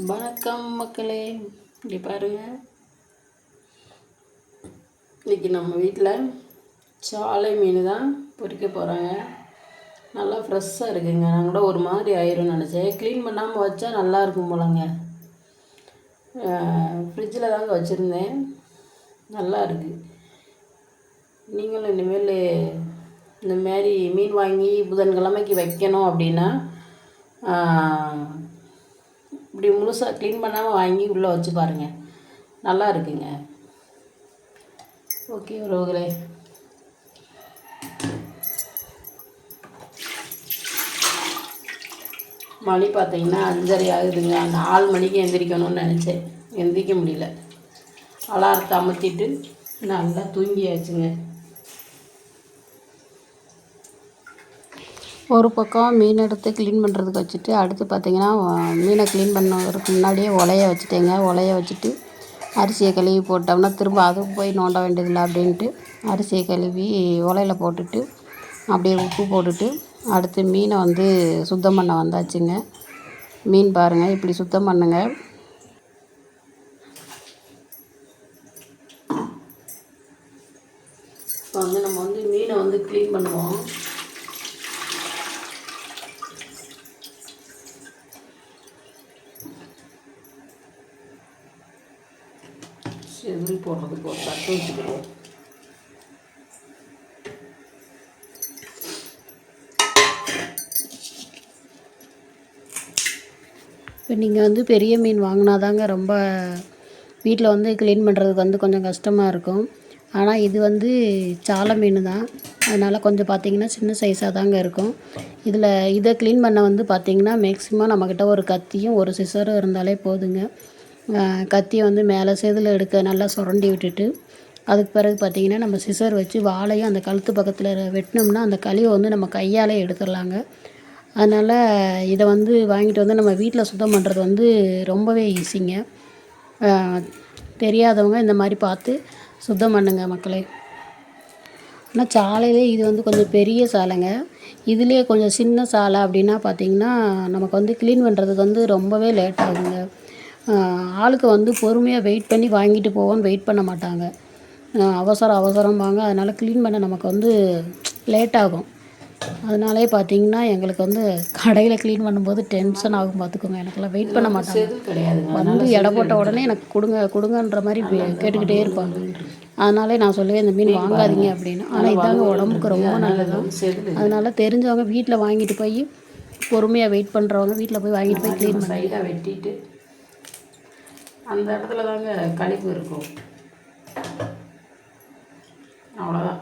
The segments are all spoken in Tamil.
வணக்கம் மக்களே இங்கே பாருங்க. இன்றைக்கி நம்ம வீட்டில் சாலை மீன் தான் பொறிக்க போகிறாங்க நல்லா ஃப்ரெஷ்ஷாக இருக்குங்க. நான் கூட ஒரு மாதிரி ஆயிரும் நினச்சேன். க்ளீன் பண்ணாமல் வச்சா நல்லா இருக்கும் போலங்க. ஃப்ரிட்ஜில் தாங்க வச்சுருந்தேன். நல்லா இருக்குது நீங்களும் இனிமேல் இந்த மாதிரி மீன் வாங்கி புதன்கிழமைக்கு வைக்கணும் அப்படின்னா இப்படி முழுசாக க்ளீன் பண்ணாமல் வாங்கி உள்ளே வச்சு பாருங்கள் நல்லா இருக்குங்க. ஓகே உறவுகளே. மணி பார்த்தீங்கன்னா அஞ்சரை ஆகுதுங்க. நாலு மணிக்கு எந்திரிக்கணும்னு நினச்சேன். எந்திரிக்க முடியல. அலாரத்தை அமர்த்திட்டு நல்லா தூங்கியாச்சுங்க. ஒரு பக்கம் மீன் எடுத்து க்ளீன் பண்ணுறதுக்கு வச்சுட்டு அடுத்து பார்த்திங்கன்னா மீனை க்ளீன் பண்ணுறதுக்கு முன்னாடியே உலைய வச்சுட்டேங்க. உலைய வச்சுட்டு அரிசியை கழுவி போட்டோம்னா திரும்ப அதுக்கு போய் நோண்ட வேண்டியதில்லை அப்படின்ட்டு அரிசியை கழுவி ஒலையில் போட்டுட்டு அப்படியே உப்பு போட்டுட்டு அடுத்து மீனை வந்து சுத்தம் பண்ண வந்தாச்சுங்க. மீன் பாருங்கள் இப்படி சுத்தம் பண்ணுங்க. இப்போ வந்து நம்ம வந்து மீனை வந்து க்ளீன் பண்ணுவோம் செதில் போடுறதுக்கு ஒரு தட்டு வச்சுக்கிடுவோம் இப்போ நீங்கள் வந்து பெரிய மீன் வாங்கினாதாங்க ரொம்ப வீட்டில் வந்து க்ளீன் பண்ணுறதுக்கு வந்து கொஞ்சம் கஷ்டமாக இருக்கும். ஆனால் இது வந்து சாலை மீன் தான். அதனால் கொஞ்சம் பார்த்தீங்கன்னா சின்ன சைஸாக தாங்க இருக்கும். இதில் இதை க்ளீன் பண்ண வந்து பார்த்தீங்கன்னா மேக்ஸிமம் நம்மக்கிட்ட ஒரு கத்தியும் ஒரு சிசரும் இருந்தாலே போதுங்க. கத்தியை வந்து மேலே செதில் எடுக்க நல்லா சுரண்டி விட்டுட்டு அதுக்கு பிறகு பார்த்திங்கன்னா நம்ம சிசர் வச்சு வாழையும் அந்த கழுத்து பக்கத்தில் வெட்டினோம்னா அந்த கழிவை வந்து நம்ம கையாலே எடுத்துடலாங்க. அதனால் இதை வந்து வாங்கிட்டு வந்து நம்ம வீட்டில் சுத்தம் பண்ணுறது வந்து ரொம்பவே ஈஸிங்க தெரியாதவங்க இந்த மாதிரி பார்த்து சுத்தம் பண்ணுங்க மக்களே. ஆனால் சாலையிலே இது வந்து கொஞ்சம் பெரிய சாலைங்க. இதுலேயே கொஞ்சம் சின்ன சாலை அப்படின்னா பார்த்தீங்கன்னா நமக்கு வந்து க்ளீன் பண்ணுறதுக்கு வந்து ரொம்பவே லேட் ஆகுங்க. ஆளுக்கு வந்து பொறுமையாக வெயிட் பண்ணி வாங்கிட்டு போவோன்னு வெயிட் பண்ண மாட்டாங்க. அவசரம் அவசரம்பாங்க. அதனால் க்ளீன் பண்ண நமக்கு வந்து லேட் ஆகும். அதனாலே பார்த்தீங்கன்னா எங்களுக்கு வந்து கடையில் க்ளீன் பண்ணும்போது டென்ஷன் ஆகும் பார்த்துக்கோங்க எனக்கெல்லாம் வெயிட் பண்ண மாட்டாங்க. வந்து எடை போட்ட உடனே எனக்கு கொடுங்க கொடுங்கன்ற மாதிரி கேட்டுக்கிட்டே இருப்பாங்க. அதனாலே நான் சொல்லுவேன் இந்த மீன் வாங்காதீங்க அப்படின்னு. ஆனால் இதாங்க உடம்புக்கு ரொம்ப நல்லது. அதனால தெரிஞ்சவங்க வீட்டில் வாங்கிட்டு போய் பொறுமையாக வெயிட் பண்ணுறவங்க வீட்டில் போய் வாங்கிட்டு போய் க்ளீன் பண்ணி வெட்டிட்டு அந்த இடத்துல தாங்க கழிப்பு இருக்கும். அவ்வளோதான்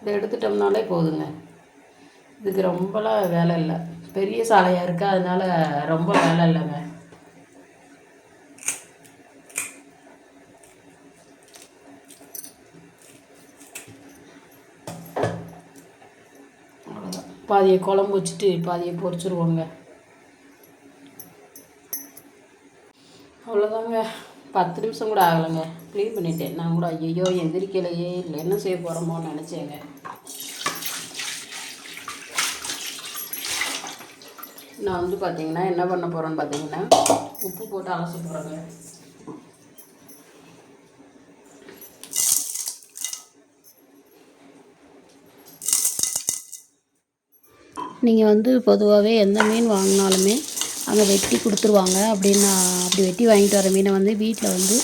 இதை எடுத்துட்டோம்னாலே போதுங்க. இதுக்கு ரொம்பலாம் வேலை இல்லை. பெரிய சாலையாக இருக்கு அதனால ரொம்ப வேலை இல்லைங்க. அவ்வளோதான் பாதியை குழம்பு வச்சுட்டு பாதியை பொறிச்சிருவோங்க. அவ்வளோதாங்க பத்து நிமிஷம் கூட ஆகலைங்க. க்ளீன் பண்ணிட்டேன். நான் கூட ஐயோ எந்திரிக்கலையே இல்லை. என்ன செய்ய போகிறோமோன்னு நினச்சேங்க. நான் வந்து பார்த்தீங்கன்னா என்ன பண்ண போகிறேன்னு பார்த்தீங்கன்னா உப்பு போட்டு அலச போகிறேங்க நீங்கள் வந்து பொதுவாகவே எந்த மீன் வாங்கினாலுமே அங்கே வெட்டி கொடுத்துருவாங்க அப்படின்னு அப்படி வெட்டி வாங்கிட்டு வர மீனை வந்து வீட்டில் வந்து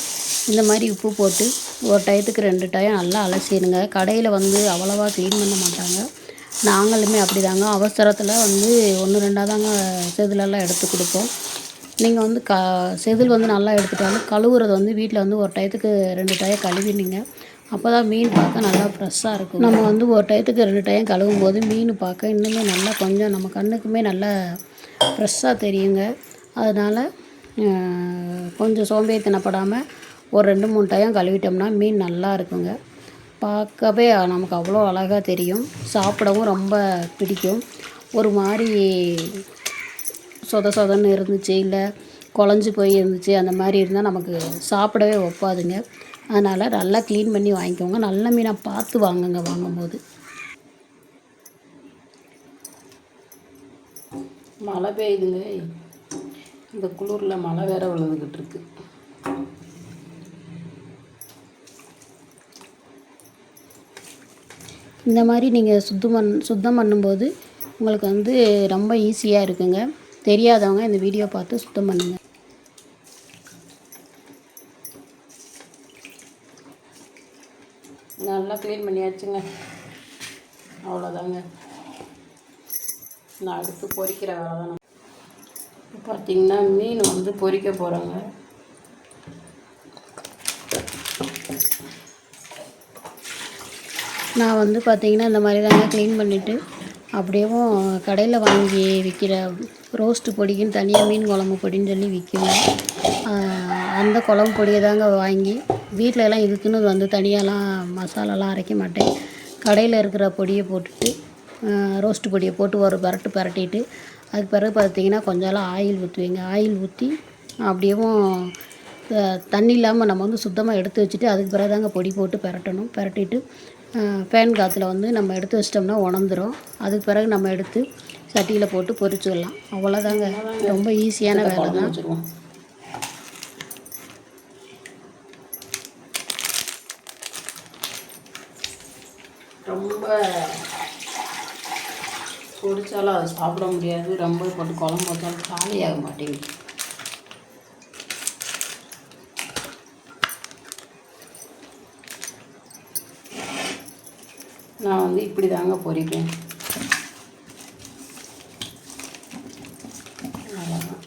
இந்த மாதிரி உப்பு போட்டு ஒரு டயத்துக்கு ரெண்டு டயம் நல்லா அலசிடுங்க. கடையில் வந்து அவ்வளோவா க்ளீன் பண்ண மாட்டாங்க. நாங்களுமே அப்படி தாங்க அவசரத்தில் வந்து ஒன்று ரெண்டாக தாங்க செதிலெல்லாம் எடுத்து கொடுப்போம். நீங்கள் வந்து க செதில் வந்து நல்லா எடுத்துட்டாலும் கழுவுறது வந்து வீட்டில் வந்து ஒரு டயத்துக்கு ரெண்டு டயம் கழுவினீங்க அப்போ தான் மீன் பார்க்க நல்லா ஃப்ரெஷ்ஷாக இருக்கும். நம்ம வந்து ஒரு டயத்துக்கு ரெண்டு டயம் கழுவும் போது மீன் பார்க்க இன்னுமே நல்லா கொஞ்சம் நம்ம கண்ணுக்குமே நல்லா ஃப்ரெஷ்ஷாக தெரியுங்க. அதனால் கொஞ்சம் சோம்பேறித்தனப்படாமல் ஒரு ரெண்டு மூணு டயம் கழுவிட்டோம்னா மீன் நல்லா இருக்குங்க. பார்க்கவே நமக்கு அவ்வளோ அழகாக தெரியும். சாப்பிடவும் ரொம்ப பிடிக்கும். ஒரு மாதிரி சொத சொதன்னு இருந்துச்சு இல்லை குழஞ்சி போய் இருந்துச்சு அந்த மாதிரி இருந்தால் நமக்கு சாப்பிடவே ஒப்பாதுங்க. அதனால் நல்லா க்ளீன் பண்ணி வாங்கிக்கோங்க. நல்ல மீனாக பார்த்து வாங்குங்க வாங்கும்போது. மழை பெய்யுதுங்க. இந்த குளிரில் மழை வேற விழுந்துக்கிட்டு இருக்கு. இந்த மாதிரி நீங்கள் சுத்தம் பண் சுத்தம் பண்ணும்போது உங்களுக்கு வந்து ரொம்ப ஈஸியாக இருக்குங்க. தெரியாதவங்க இந்த வீடியோ பார்த்து சுத்தம் பண்ணுங்கள் நல்லா க்ளீன் பண்ணியாச்சுங்க. அவ்வளோதாங்க நான் அடுத்து பொறிக்கிற வேலை தான் பார்த்தீங்கன்னா மீன் வந்து பொறிக்க போகிறாங்க நான் வந்து பார்த்தீங்கன்னா இந்த மாதிரி தாங்க க்ளீன் பண்ணிவிட்டு அப்படியேவும் கடையில் வாங்கி விற்கிற ரோஸ்ட்டு பொடிக்குன்னு தனியாக மீன் குழம்பு பொடின்னு சொல்லி விற்குங்க அந்த குழம்பு பொடியை தாங்க வாங்கி வீட்டிலலாம் இதுக்குன்னு வந்து தனியாலாம் மசாலாலாம் அரைக்க மாட்டேன். கடையில் இருக்கிற பொடியை போட்டுட்டு ரோஸ்ட்டு பொடியை போட்டு ஒரு பரட்டு பரட்டிட்டு அதுக்கு பிறகு பார்த்தீங்கன்னா கொஞ்சம் ஆயில் ஊற்றுவேங்க ஆயில் ஊற்றி அப்படியேவும் தண்ணி இல்லாமல் நம்ம வந்து சுத்தமாக எடுத்து வச்சுட்டு அதுக்கு பிறகு தாங்க பொடி போட்டு பரட்டணும். பரட்டிட்டு ஃபேன் காற்றுல வந்து நம்ம எடுத்து வச்சிட்டோம்னா உணர்ந்துரும். அதுக்கு பிறகு நம்ம எடுத்து சட்டியில் போட்டு பொரிச்சுக்கலாம். அவ்வளோதாங்க ரொம்ப ஈஸியான வேலை தான் ரொம்ப பொரிச்சாலும் அதை சாப்பிட முடியாது. ரொம்ப போட்டு குழம்பு வச்சாலும் காலியாக மாட்டேங்குது. நான் வந்து இப்படி தாங்க பொரிப்பேன் அவ்வளோதான்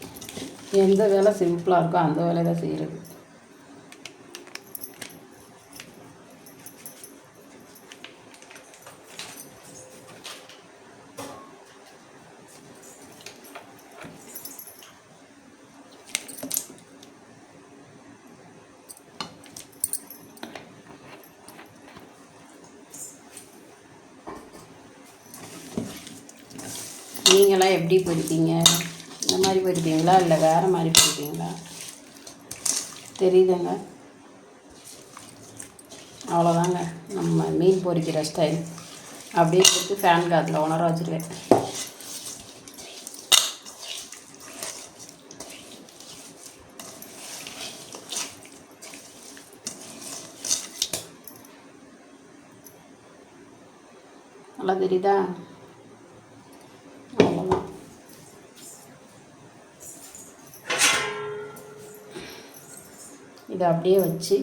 எந்த வேலை சிம்பிளாக இருக்கோ அந்த வேலையை தான் செய்கிறது நீங்களாம் எப்படி படிப்பீங்க இந்த மாதிரி படிப்பீங்களா இல்லை வேறு மாதிரி படிப்பீங்களா தெரியுதுங்க. அவ்வளோதாங்க. நம்ம மீன் பொறிக்கிற ஸ்டைல் அப்படியே கொடுத்து ஃபேன் காத்தில் உணர வச்சுருவேன். நல்லா தெரியுதா அவ்வளோதான் இதை அப்படியே வச்சு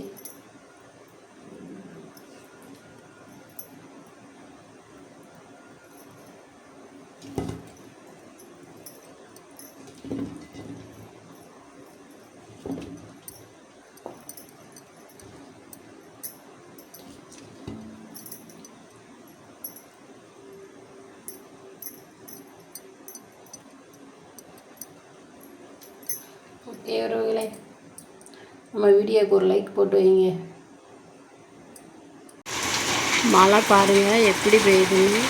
ஓகே உறவுகளே நம்ம வீடியோக்கு ஒரு லைக் போட்டு வைங்க. மழை பாருங்கள் எப்படி பெய்யுதுன்னு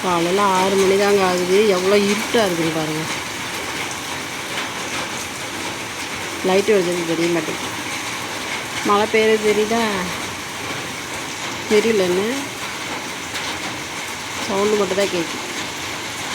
காலையில் ஆறு மணி தாங்க ஆகுது. எவ்வளோ இருட்டாக இருக்குது பாருங்கள் லைட்டு வருது தெரிய மாட்டேங்குது. மழை பெய்யுறது தெரியுதா? தெரியலன்னு சவுண்டு மட்டும் தான் கேட்குது.